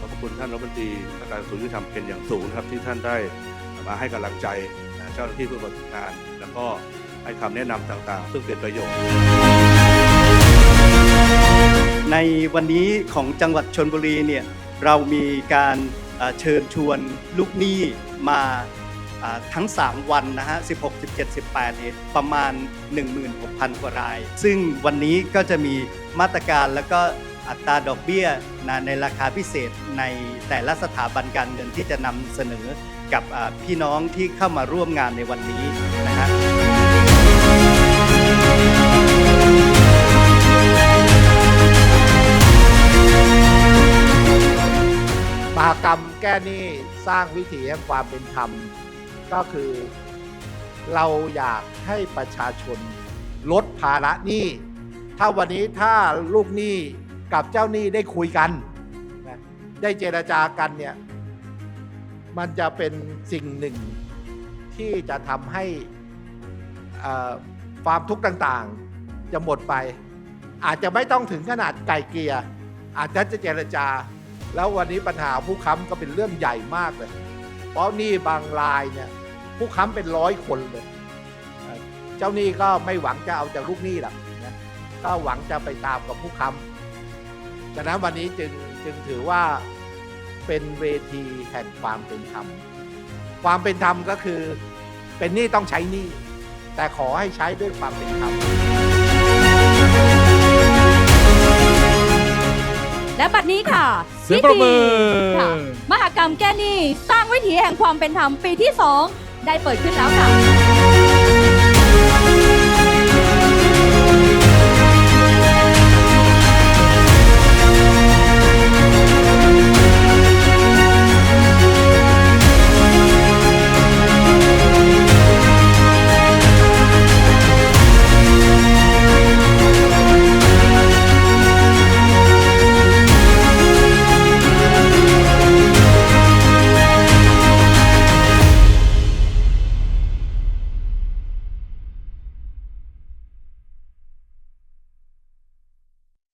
ขอฝากขอบพระคุณท่านรัฐมนตรีว่าการกระทรวงยุติธรรมเป็นอย่างสูงนะครับที่ท่านได้มาให้กำลังใจเจ้าหน้าที่ผู้ปฏิบัติงาน แล้วก็ให้คำแนะนำต่างๆ ซึ่งเป็นประโยชน์ ในวันนี้ของจังหวัดชนบุรีเนี่ยเรามีการเอ่อเชิญชวนลูกหนี้มาอ่าทั้ง 3 วันนะฮะ 16 17 18เนี่ยประมาณ 16,000 กว่าราย ซึ่งวันนี้ก็จะมีมาตรการแล้วก็ อัตราดอกเบี้ยนะในราคาพิเศษในแต่ละสถาบันการเงินที่จะนำเสนอกับพี่น้องที่เข้ามาร่วมงานในวันนี้นะฮะมหากรรมแก้หนี้สร้างวิถีแห่งความเป็นธรรม ก็คือ เราอยากให้ประชาชนลดภาระหนี้ ถ้าวันนี้ถ้าลูกหนี้ กับเจ้าหนี้ได้คุยกันนะได้เจรจากันเนี่ยมันจะเป็นสิ่งหนึ่งที่จะทำให้ความทุกข์ต่างๆ จะหมดไป อาจจะไม่ต้องถึงขนาดไก่เกลียอาจจะจะเจรจา แล้ววันนี้ปัญหาผู้ค้ำก็เป็นเรื่องใหญ่มากเลย เพราะหนี้บางรายเนี่ยผู้ค้ำเป็นร้อยคนเลยเอ่อเจ้าหนี้ก็ไม่หวังจะเอาจากลูกหนี้หรอกนะก็หวังจะไปตามกับผู้ค้ำ ฉะนั้นวันนี้จึงจึงถือว่าเป็นเวทีแห่งความเป็นธรรม ความเป็นธรรมก็คือเป็นหนี้ต้องใช้หนี้แต่ขอให้ใช้ด้วยความเป็นธรรม และบัดนี้ค่ะเสียงประมือค่ะมหากรรมแก้หนี้สร้างวิถีแห่งความเป็นธรรมปีที่ 2 ได้เปิดขึ้นแล้วค่ะ